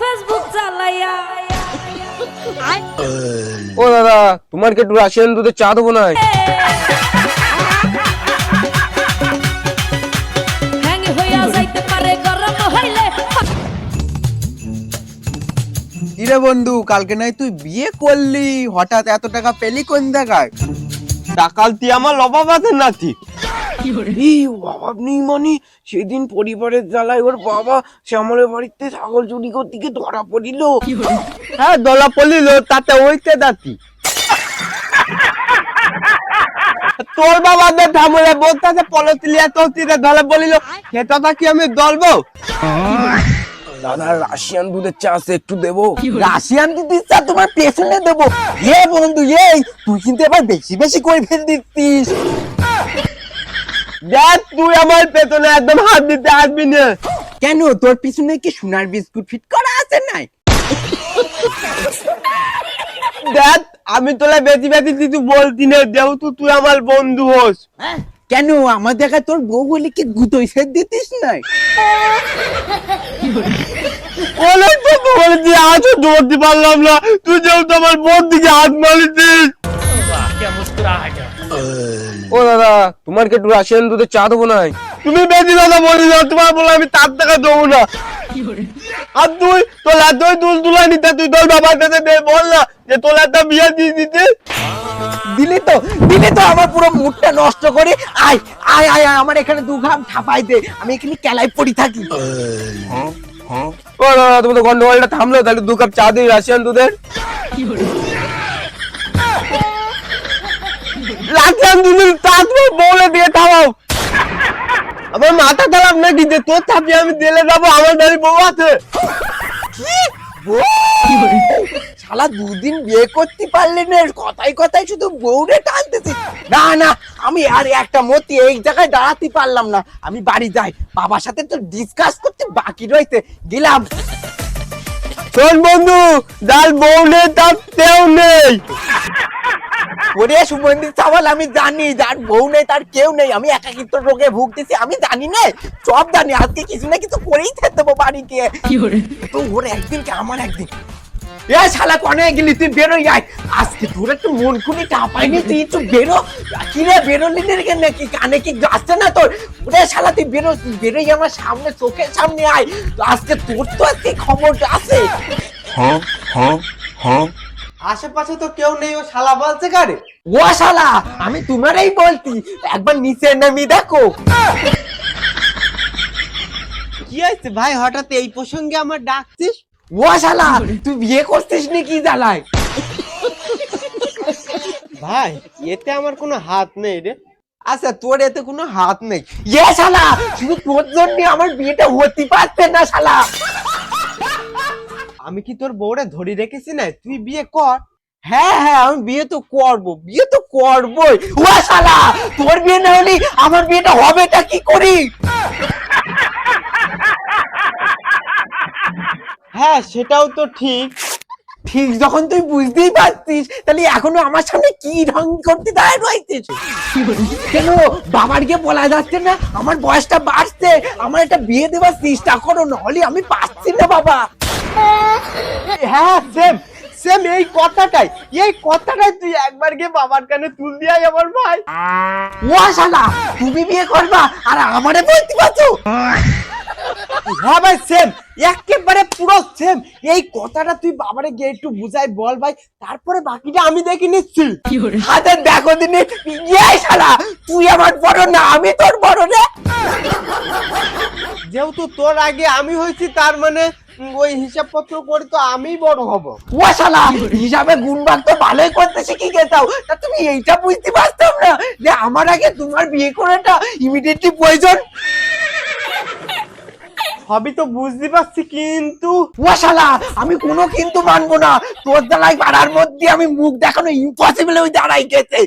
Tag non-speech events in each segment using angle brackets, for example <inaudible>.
Facebook চালাইয়া। ও দাদা তোমার কি একটু রাশিয়ান দুধের চা দেবো না? হ্যাং হইয়া যাইতে পারে গরম হইলে। ইরে বন্ধু কালকে নাই তুই বিয়ে করলি? হঠাৎ এত টাকা পেলি কোন জায়গায়? ডাকাল তুই আমার লবাবাদের নাতি। নেই মানে সেদিন পরিবারের জ্বালায় ওর বাবা শ্যামলের বাড়িতে ছাগল চুরি করতে গিয়ে ধরা পড়িল। হ্যাঁ ধরা পড়িল তাতে ওইতে দাতি। তোর বাবাদের ঠামলে বলতেছে পলতিলিয়া তোর ধরে বলিল সেটা কি আমি দলবো দাদা রাশিয়ান দুধের চা আছে একটু দেবো। রাশিয়ান দিদির চা তোমার পেছনে দেবো। এ বন্ধু এই তুই কিন্তু এবার বেশি বেশি করে ফেল দিচ্ছিস। দেখ তুই আমার পেছনে একদম হাত দিতে আসবি না। কেন? তোর পিছনে কি সোনার বিস্কুট ফিট করা আছে নাই? দেখ আমি তোলা বেশি বেশি কিছু বলতি না যেহেতু তুই আমার বন্ধু হোস। কেন? আমার দেখা তোর বউ বলে কি গুতোই সেট দিতিস নাই? অনেক তো বলেছি আজও ধরতে পারলাম না। তুই যেহেতু আমার বোন দিকে হাত মারিছিস ও দাদা তোমার কি একটু রাশিয়ান দুধে চা দেবো না তুমি বেশি দাদা বলি না তোমার বলে আমি তার টাকা দেবো না। আর তুই তোর এত দুল তুলা নিতে তুই তোর বাবার কাছে দে বল না যে তোর একটা বিয়ে দিয়ে দিতে। দিলি তো দিলি তো আমার পুরো মুডটা নষ্ট করে। আয় আয় আয় আয়, আমার এখানে দু ঘাম ঠাপাই দে আমি এখানে কেলাই পড়ি থাকি। ও দাদা তুমি তো গন্ডগোলটা থামলো তাহলে দু কাপ চা দিই রাশিয়ান দুধের। রাশিয়ান দুধের চা তুমি বলে দিয়ে থামাও। আমার মাথা খারাপ নাকি যে তোর চাপি আমি দিলে যাব, আমার বাড়ি বউ আছে। শালা দুদিন বিয়ে করতে পারলি না কথাই কথাই শুধু বউরে টানতেছি। না না, আমি আর একটা মতি এই জায়গায় দাঁড়াতে পারলাম না। আমি বাড়ি যাই, বাবার সাথে তো ডিসকাস করতে বাকি রয়েছে, গেলাম। শোন বন্ধু, যার বউ নেই, তার তেও নেই। ওরে সুমন্দির চাওয়াল আমি জানি যার বউ নেই তার কেউ নেই আমি একাকিত্ব রোগে ভুগতেছি আমি জানি না সব জানি আজকে কিছু না কিছু করেই খেতে দেবো বাড়িতে তো ওর একদিন কি আমার একদিন। এ শালা কনে গেলি তুই বেরো আয় আজকে তোর একটু মন খুনি টাপাইনি তুই একটু বেরো। কি রে বেরোলি নাকি কানে কি আসছে না তোর? ওরে শালা তুই বেরো তুই বেরোই আমার সামনে চোখের সামনে আয়। আজকে তোর তো আজকে খবর আছে। আশেপাশে তো কেউ নেই ও শালা বলছে কারে? ও শালা আমি তোমারই বলতি একবার নিচে নামি দেখো। কি হয়েছে ভাই হঠাৎ এই প্রসঙ্গে আমার ডাকছিস? ও শালা তুই বিয়ে করছিস নি কি জ্বালায়? ভাই এতে আমার কোনো হাত নেই রে। আচ্ছা তোর এতে কোনো হাত নেই। এ শালা শুধু তোর জন্য আমার বিয়েটা হতে পারছে না শালা। আমি কি তোর বউরে ধরে রেখেছি না তুই বিয়ে কর। হ্যাঁ হ্যাঁ আমি বিয়ে তো করব। বিয়ে তো করবই। ও শালা, তোর বিয়ে না হলে আমার বিয়েটা হবেটা কি করি? হ্যাঁ সেটাও তো ঠিক। ঠিক যখন তুই বুঝতেই পারছিস তাহলে এখনও আমার সামনে কি ঢং করতে দাঁড়ায় রয়েছিস কেন? বাবার গিয়ে বলা যাচ্ছে না? আমার বয়সটা বাড়ছে। আমার একটা বিয়ে দেওয়ার চেষ্টা করো নাহলে আমি পারছি না, বাবা। <laughs> হ্যাঁ সেম সেম এই কথাটাই। এই কথাটাই তুই একবার গিয়ে বাবার কানে তুল দিয়াই আমার ভাই। ও শালা তুমি বিয়ে করবা আর আমারে বলতে পারছ? <laughs> হ্যাঁ ভাই সেম একেবারে পুরো সেম এই কথাটা তুই বাবারে গিয়ে একটু বুঝাই বল ভাই। তারপরে বাকিটা আমি দেখে নিচ্ছি। হাতে দেখো দিনে ইয়ে শালা তুই আমার বড় না আমি তোর বড় রে। যেহেতু তোর আগে আমি হয়েছি তার মানে ওই হিসাবপত্র করে তো আমিই বড় হব। ও শালা হিসাবে গুণবান তো ভালোই করতে শিখে গেছাও তা তুমি এইটা বুঝতে পারতাম না যে আমার আগে তোমার বিয়ে করাটা ইমিডিয়েটলি প্রয়োজন? সবই তো বুঝতে পারছি কিন্তু ও শালা আমি কোনো কিন্তু মানবো না তোর জ্বালাই পাড়ার মধ্যে আমি মুখ দেখানো ইম্পসিবল ওই দাঁড়াই গেছে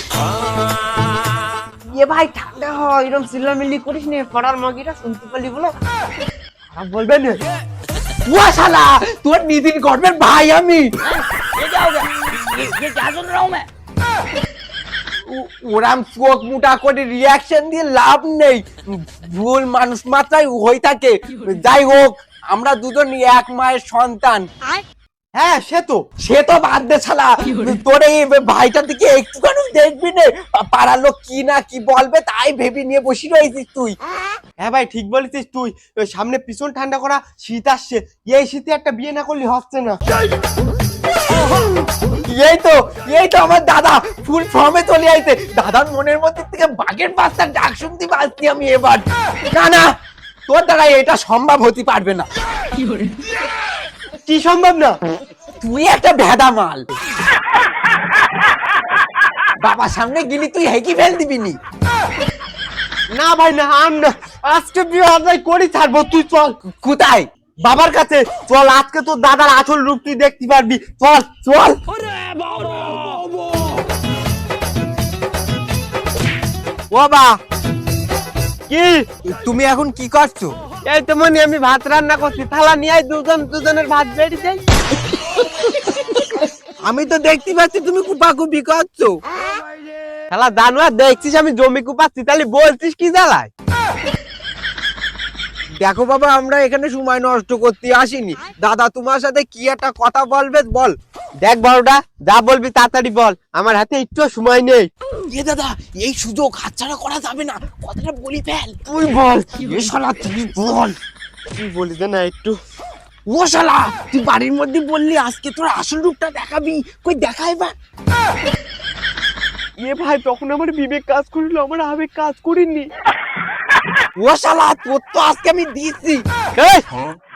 এ ভাই ঠান্ডা হয় এরকম চিল্লামিল্লি করিস নে পাড়ার মাগিরা শুনতে পারলি বলো খারাপ বলবে না ও শালা তোর নিদিন গর্বের ভাই আমি ও- ওরাম চোখ মুটা করে রিয়াকশন দিয়ে লাভ নেই। ভুল মানুষ মাত্রাই হয়ে থাকে। যাই হোক আমরা দুজন এক মায়ের সন্তান। হ্যাঁ সে তো। সে তো বাদ দে শালা। তোর এই ভাইটার দিকে একটুখানি দেখবি না। পাড়ার লোক কি না কি বলবে তাই ভেবে নিয়ে বসে রয়েছিস তুই। হ্যাঁ ভাই ঠিক বলেছিস তুই। সামনে পিছন ঠান্ডা করা শীত আসছে। এই শীতে একটা বিয়ে না করলে হচ্ছে না। এই তো এই তো আমার দাদা। ফুল ফর্মে চলে আইছে। দাদার মনের মধ্যে থেকে বাঘের বাচ্চার ডাক শুনতে পাচ্ছি আমি এবার। না না তোর দ্বারা এটা সম্ভব হতে পারবে না। কি সম্ভব না? তুই একটা ভেদা মাল। বাবার সামনে গেলি তুই হেঁকি ফেল দিবি নি। না ভাই না আম না। আজকে বিয়ে আদায় করি ছাড়বো তুই চল। কোথায়? বাবার কাছে। চল আজকে তোর দাদার আসল রূপ তুই দেখতে পারবি। চল চল। ও বা কি? তুমি এখন কি করছ? এই তো মনে আমি ভাত রান্না করছি। থালা নিয়ে আয় দুজন দুজনের ভাত বেড়ে যাই। আমি তো দেখতে পাচ্ছি তুমি কুপাকুপি করছ। শালা জানোয়ার দেখছিস আমি জমি কুপাচ্ছি তাহলে বলছিস কি জ্বালায়? দেখো বাবা আমরা এখানে সময় নষ্ট করতে আসিনি। দাদা তোমার সাথে কি একটা কথা বলবে? বল। দেখ বড়টা যা বলবি তাড়াতাড়ি বল। আমার হাতে একটু সময় নেই। এ দাদা এই সুযোগ হাতছাড়া করা যাবে না। কথাটা বলি ফেল। তুই বল। এ শালা তুই বল। তুই বলি দে না একটু। ও শালা তুই বাড়ির মধ্যে বললি আজকে তোর আসল রূপটা দেখাবি? কই দেখাই বা এ ভাই তখন আমার বিবেক কাজ করিল আমার আবেগ কাজ করিনি। ও শালা তোর তো আজকে আমি দিচ্ছি এই,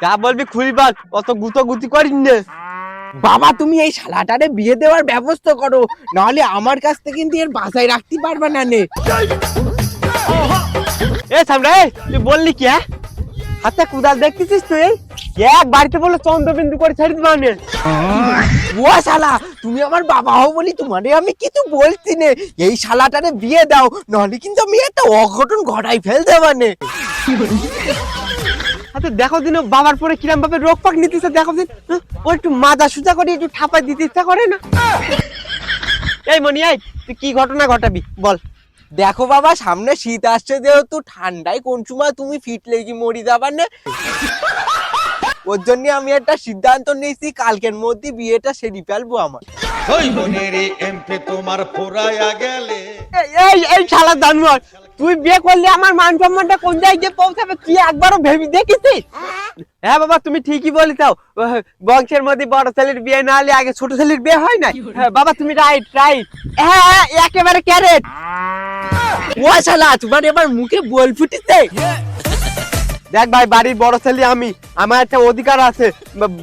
যা বলবি খুলি বল অত গুতো গুতি করিস না। বাবা তুমি এই শালাটারে বিয়ে দেওয়ার ব্যবস্থা করো নাহলে আমার কাছ থেকে কিন্তু এর বাসায় রাখতে পারবে না নে। এ সামনে তুই বললি কি হ্যাঁ? হাতে কুদাল দেখতেছিস তুই এক বাড়িতে বলে চন্দ্রবিন্দু করে ছেড়ে দিবা নে। ও শালা তুমি আমার বাবা হও বলি তোমারে আমি কিছু বলছি নে। এই শালাটারে বিয়ে দাও নাহলে কিন্তু আমি একটা অঘটন ঘটাই ফেলতে মানে। আচ্ছা দেখো দিন বাবার পরে কিরাম ভাবে রোগ পাক নিতেছে দেখো দিন হ্যাঁ? ও একটু মাজা সুজা করে একটু ঠাপাই দিতে ইচ্ছা করে না। এই মনি এই তুই কি ঘটনা ঘটাবি? বল। দেখো বাবা সামনে শীত আসছে যেহেতু ঠান্ডায় কোন সময় তুমি ফিট লেগে মরি যাবার না? ওর জন্য আমি একটা সিদ্ধান্ত নিয়েছি কালকের মধ্যে বিয়েটা সেরে ফেলব আমার। ওই মনের এমপি তোমার ফুরাইয়া গেলে। এই- এই এই শালা জানোয়ার তুই বিয়ে করলে আমার মান সম্মানটা কোন জায়গায় গিয়ে পৌঁছাবে? তুই একবারও ভেবে দেখেছিস? হ্যাঁ বাবা তুমি ঠিকই বংশের মধ্যে বড় ছেলের বিয়ে না হলে আগে ছোট ছেলের বিয়ে হয় না হ্যাঁ, বাবা তুমি রাইট রাইট হ্যাঁ হ্যাঁ, একেবারে ক্যারেট ও শালা তোমার এবার মুখে বল ফুটেছে। দেখ ভাই বাড়ির বড় ছেলে আমি। আমার একটা অধিকার আছে।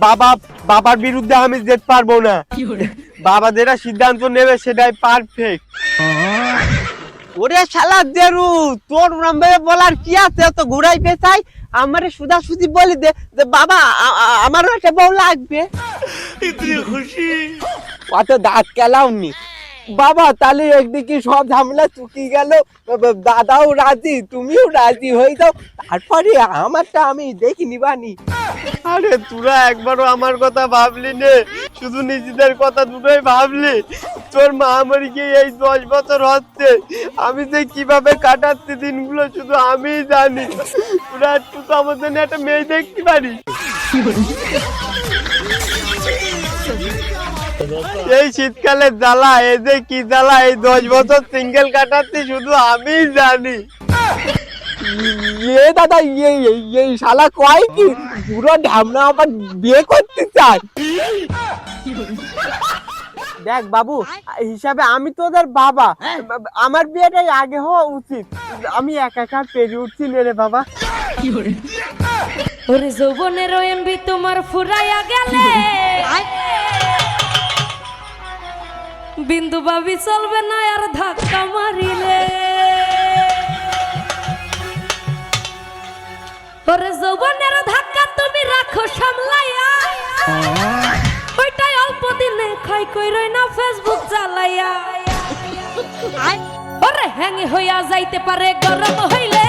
বাবা বাবার বিরুদ্ধে আমি যেতে পারব না। বাবা যেটা সিদ্ধান্ত নেবে সেটাই পারফেক্ট ওরে শালা দেরু তোর নামে বলার কি আছে? তো ঘুরাই পেছাই? আমারে সুদা সুদি বলি দে যে বাবা আমারও একটা বউ লাগবে। খুশি। অত দাঁত কেলাওনি। বাবা তাহলে একদিকে সব ঝামেলা চুকি গেল। দাদাও রাজি তুমিও রাজি হয়ে যাও। তারপরে আমারটা আমি দেখিনি বানি। আরে তোরা একবারও আমার কথা ভাবলি নে। শুধু নিজেদের কথা দুটোই ভাবলি। তোর মা আমার গিয়ে এই দশ বছর হচ্ছে। আমি যে কীভাবে কাটাচ্ছি দিনগুলো শুধু আমিই জানি। তোরা একটু তো আমার জন্য একটা মেয়ে দেখতে পারিস। এই শীতকালে জ্বালা এই যে কি জ্বালা এই দশ বছর সিঙ্গেল কাটাচ্ছি শুধু আমিই জানি। ইয়ে দাদা ইয়ে ইয়ে, ইয়ে শালা কয় কি? পুরো ঢামনা আবার বিয়ে করতে চায়। দেখ বাবু হিসাবে আমি তোদের বাবা। আমার বিয়েটাই আগে হওয়া উচিত। আমি একা একা পেরে উঠছি রে বাবা। ওরে যৌবনের এমবি তোমার ফুরাইয়া গেলে। বিন্দু বাবি চলবে না আর ধাক্কা মারিলে। ওরে যৌবনের ধাক্কা তুমি রাখো সামলাইয়া। ওইটাই অল্প দিনে খাই কই কইরই না ফেসবুক চালাইয়া ওরে হ্যাং হইয়া যাইতে পারে গরম হইয়া